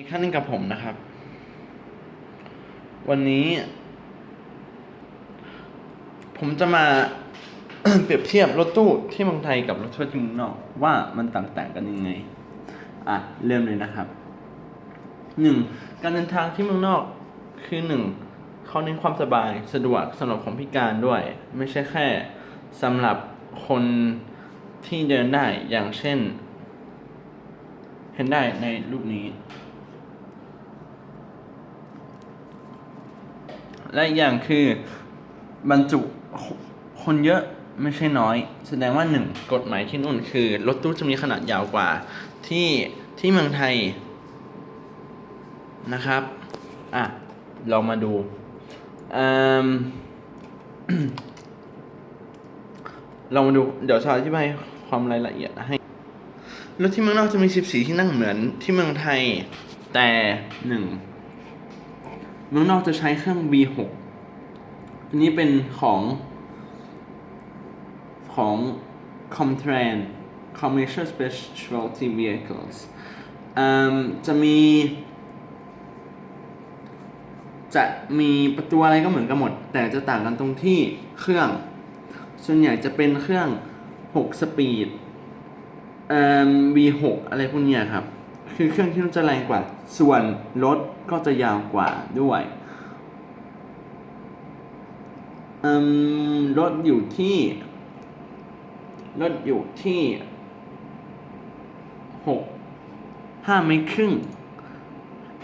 อีกขั้นหนึงกับผมนะครับ วันนี้ ผมจะมาเปรียบเทียบรถตู้ที่เมืองไทยกับรถทัวร์ที่เมืองนอก ว่ามันต่างๆกันยังไง อะ เริ่มเลยนะครับหนึ่งการเดินทางที่เมืองนอกคือหนึ่งเขาเน้นความสบายสะดวกสำหรับคนพิการด้วย ไม่ใช่แค่สำหรับคนที่เดินได้อย่างเช่น เห็นได้ในรูปนี้ และอีกอย่างคือบรรจุคนเยอะไม่ใช่น้อย แสดงว่าหนึ่งกฎหมายที่นู่นคือ รถตู้จะมีขนาดยาวกว่า ที่ที่เมืองไทยนะครับ อะเรามาดูเอิ่มเรามาดู เดี๋ยวชาอธิบายความรายละเอียดให้ รถที่เมืองนอกจะมี 14 ที่นั่งเหมือนที่เมืองไทย แต่หนึ่ง เมืองนอกจะใช้เครื่อง V6 อันนี้เป็นของของ Comtran Commercial Specialty Vehicles จะมี จะมีประตูอะไรก็เหมือนกันหมด แต่จะต่างกันตรงที่เครื่อง ส่วนใหญ่จะเป็นเครื่อง 6 สปีด V6 อะไรพวกนี้ครับ คือเครื่องที่มันจะแรงกว่า ส่วนรถก็จะยาวกว่าด้วยเอิ่มรถอยู่ที่รถอยู่ที่หกห้าเมตรครึ่ง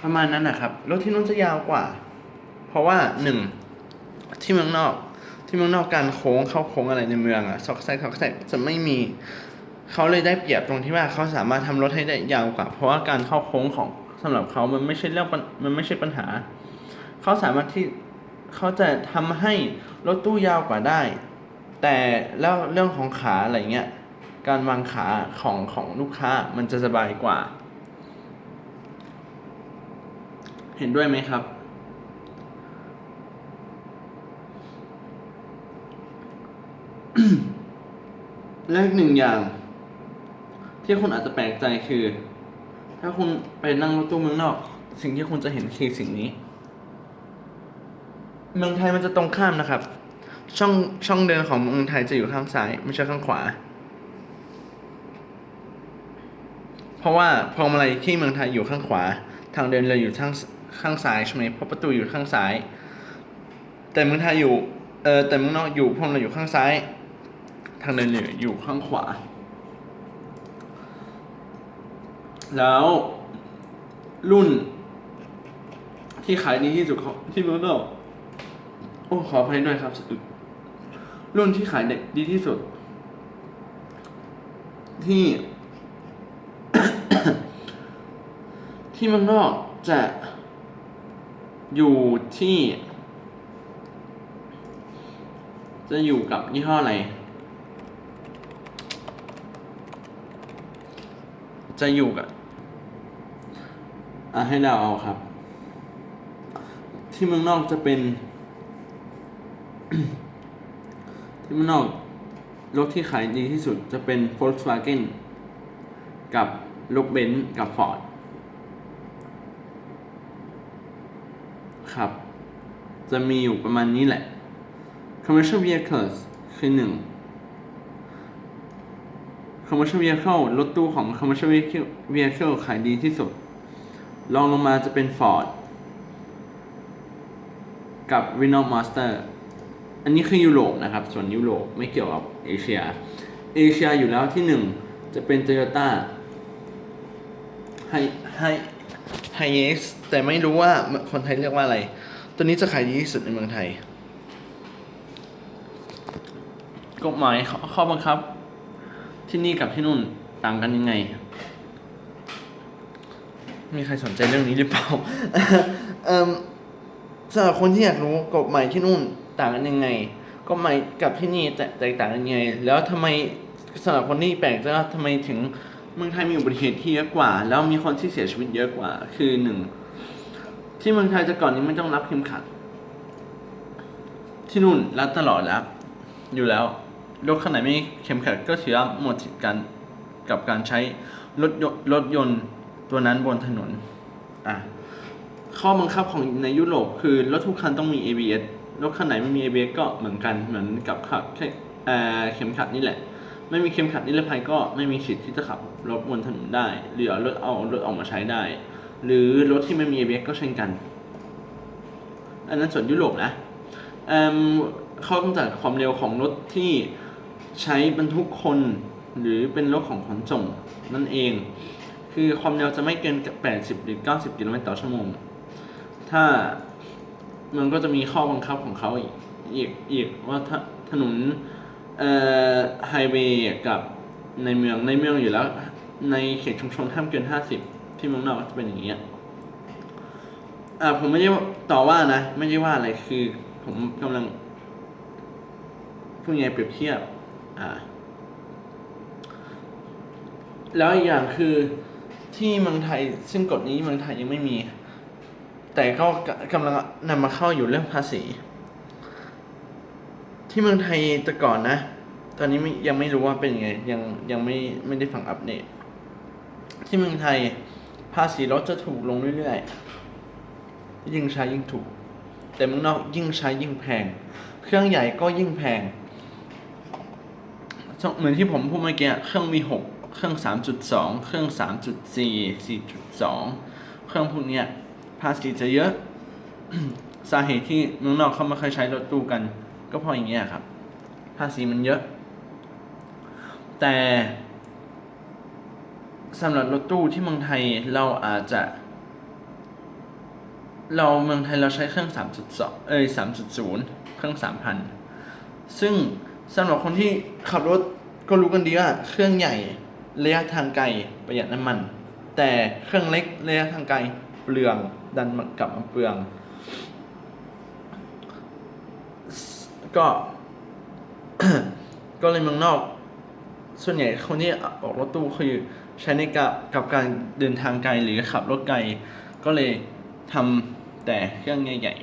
ประมาณนั้นนะครับ รถที่นู้นจะยาวกว่า เพราะว่าหนึ่งที่เมืองนอก ที่เมืองนอกการโค้งเข้าโค้งอะไรในเมืองอะซอกแซกซอกแซกจะไม่มี เขาเลยได้เปรียบตรงที่ว่าเขาสามารถทำรถให้ได้ยาวกว่า เพราะว่าการเข้าโค้งของสำหรับเขามันไม่ใช่เรื่องมันไม่ใช่ปัญหา เขาสามารถที่เขาจะทำให้รถตู้ยาวกว่าได้ แต่แล้วเรื่องของขาอะไรเงี้ยการวางขาของของลูกค้ามันจะสบายกว่า เห็นด้วยไหมครับและอีกหนึ่งอย่าง ที่คุณอาจจะแปลกใจคือ ถ้าคุณไปนั่งรถตู้เมืองนอก สิ่งที่คุณจะเห็นคือสิ่งนี้ เมืองไทยมันจะตรงข้ามนะครับ ช่องช่องเดินของเมืองไทยจะอยู่ข้างซ้าย ไม่ใช่ข้างขวา เพราะว่าพวงมาลัยที่เมืองไทยอยู่ข้างขวา ทางเดินเลยอยู่ข้างข้างซ้ายใช่ไหมเพราะประตูอยู่ข้างซ้าย แต่เมืองไทยอยู่เออแต่เมืองนอกอยู่พวงมาลัยอยู่ข้างซ้าย ทางเดินเลยอยู่ข้างขวา แล้วรุ่น ที่ขายดีที่สุดของที่เมืองนอกโอ้ขออภัยด้วยครับ รุ่นที่ขายดีที่สุด ที่ ที่เมืองนอกจะอยู่ที่ จะอยู่กับยี่ห้ออะไร จะอยู่กับ อะให้เราเอาครับ ที่เมืองนอกจะเป็น ที่เมืองนอกรถที่ขายดีที่สุดจะเป็น Volkswagen กับรถเบนซ์กับ Ford ครับ จะมีอยู่ประมาณนี้แหละ commercial vehicles คือหนึ่ง commercial vehicle รถตู้ของ commercial vehicle ขายดีที่สุด รองลงมาจะเป็น Ford กับ Renault Master อันนี้คือยุโรปนะครับ ส่วนยุโรปไม่เกี่ยวกับเอเชีย เอเชียอยู่แล้วที่หนึ่งจะเป็น Toyota ไฮไฮไฮเอสแต่ไม่รู้ว่าคนไทยเรียกว่าอะไร ตัวนี้จะขายดีที่สุดในเมืองไทย กฎหมายข้อบังคับ ที่นี่กับที่นู่นต่างกันยังไง มีใครสนใจเรื่องนี้หรือเปล่าเออสำหรับคนที่อยากรู้กฎหมายที่นู่นต่างกันยังไงกฎหมายกับที่นี่แตกต่างกันยังไง แล้วทำไมสำหรับคนที่แปลกใจว่าทำไมถึงเมืองไทยมีอุบัติเหตุที่เยอะกว่า แล้วมีคนที่เสียชีวิตเยอะกว่า คือหนึ่งที่เมืองไทยจะก่อนนี้ไม่ต้องรับเข็มขัด ที่นู่นรัดตลอดแล้วอยู่แล้วรถคันไหนไม่เข็มขัดก็ถือว่าหมดสิทธิ์การกับการใช้รถยนต์รถยนต์ ตัวนั้นบนถนนอะข้อบังคับของในยุโรปคือรถทุกคันต้องมี ABS รถคันไหนไม่มี ABS ก็เหมือนกันเหมือนกับขับแค่เอ่อเข็มขัดนี่แหละ ไม่มีเข็มขัดนิรภัยก็ไม่มีสิทธิ์ที่จะขับรถบนถนนได้ หรือเอารถเอารถออกมาใช้ได้ หรือรถที่ไม่มี ABS ก็เช่นกัน อันนั้นส่วนยุโรปนะเอ่มข้อกำจัดความเร็วของรถที่ใช้บรรทุกคน หรือเป็นรถของขนส่งนั่นเอง คือความเร็วจะไม่เกิน 80หรือ90 กิโลเมตรต่อชั่วโมง ถ้ามันก็จะมีข้อบังคับของเขาอีกอีกอีกว่าถนนเอ่อไฮเวย์กับในเมืองในเมืองอยู่แล้ว ในเขตชุมชนห้ามเกิน 50 ที่เมืองนอกก็จะเป็นอย่างนี้ยอ่าผมไม่ได้ต่อว่านะ ไม่ได้ว่าอะไรคือผมกำลังพูดไงเปรียบเทียบ อ่า แล้วอีกอย่างคือ ที่เมืองไทยซึ่งกฎนี้เมืองไทยยังไม่มี แต่ก็กำลังนำมาเข้าอยู่เรื่องภาษี ที่เมืองไทยแต่ก่อนนะ ตอนนี้ยังไม่รู้ว่าเป็นยังไง ยังยังไม่ไม่ได้ฟังอัปเดตที่เมืองไทยภาษีรถจะถูกลงเรื่อยๆ ยิ่งใช้ยิ่งถูก แต่เมืองนอกยิ่งใช้ยิ่งแพง เครื่องใหญ่ก็ยิ่งแพง เหมือนที่ผมพูดเมื่อกี้เครื่อง V6 เครื่อง 3.2 เครื่อง 3.4 4.2 เครื่องพวกเนี้ยภาษีจะเยอะ สาเหตุที่เมืองนอกเขาไม่เคยใช้รถตู้กัน ก็เพราะอย่างเงี้ยครับ ภาษีมันเยอะ แต่สำหรับรถตู้ที่เมืองไทยเราอาจจะ เราเมืองไทยเราใช้เครื่อง 3.2 เอ้ย 3.0 เครื่อง 3,000 ซึ่งสำหรับคนที่ขับรถก็รู้กันดีว่าเครื่องใหญ่ ระยะทางไกลประหยัดน้ำมัน แต่เครื่องเล็กระยะทางไกลเปลืองดันกลับมาเปลือง ก็ก็เลยเมืองนอก ส่วนใหญ่คนที่ออกรถตู้คือใช้ในกับกับการเดินทางไกลหรือขับรถไกล ก็เลยทำแต่เครื่องใหญ่ๆ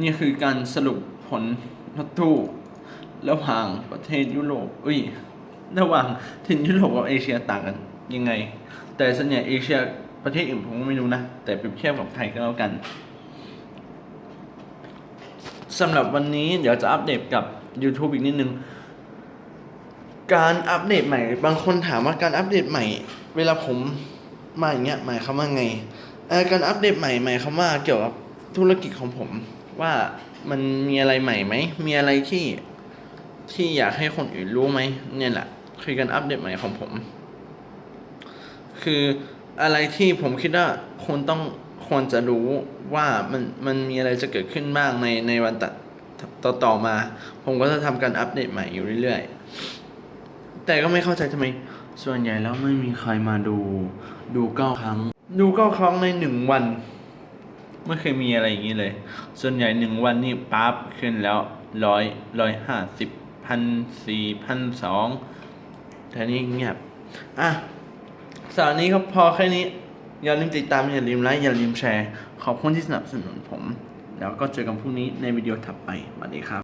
นี่คือการสรุปผลรถตู้ ระหว่างประเทศยุโรปอุ้ยระหว่างถิ่นยุโรปกับเอเชียต่างกันยังไง แต่ส่วนใหญ่เอเชียประเทศอื่นผมก็ไม่รู้นะ แต่เปรียบเทียบกับไทยก็แล้วกันสำหรับวันนี้เดี๋ยวจะอัปเดตกับ YouTube อีกนิดนึง การอัปเดตใหม่ บางคนถามว่าการอัปเดตใหม่ เวลาผมมาอย่างเงี้ยหมายความว่าไงการอัปเดตใหม่หมายความว่าเกี่ยวกับธุรกิจของผม ว่ามันมีอะไรใหม่ไหมมีอะไรที่ ที่อยากให้คนอื่นรู้ไหมเนี่ยแหละคือการอัปเดตใหม่ของผม คืออะไรที่ผมคิดว่าคนต้องควรจะรู้ว่ามันมันมีอะไรจะเกิดขึ้นบ้างในในวันต่อต่อมา ผมก็จะทำการอัปเดตใหม่อยู่เรื่อยๆ แต่ก็ไม่เข้าใจทำไม ส่วนใหญ่แล้วไม่มีใครมาดู ดูเก้าครั้ง ดูเก้าครั้งในหนึ่งวัน ไม่เคยมีอะไรอย่างนี้เลย ส่วนใหญ่หนึ่งวันนี่ปั๊บขึ้นแล้วร้อยร้อยห้าสิบ พันสี่พันสองแต่นี่เงียบ อะสาวนี้ก็พอแค่นี้ อย่าลืมติดตาม อย่าลืมไลค์ อย่าลืมแชร์ ขอบคุณที่สนับสนุนผม แล้วก็เจอกันพรุ่งนี้ในวิดีโอถัดไปสวัสดีครับ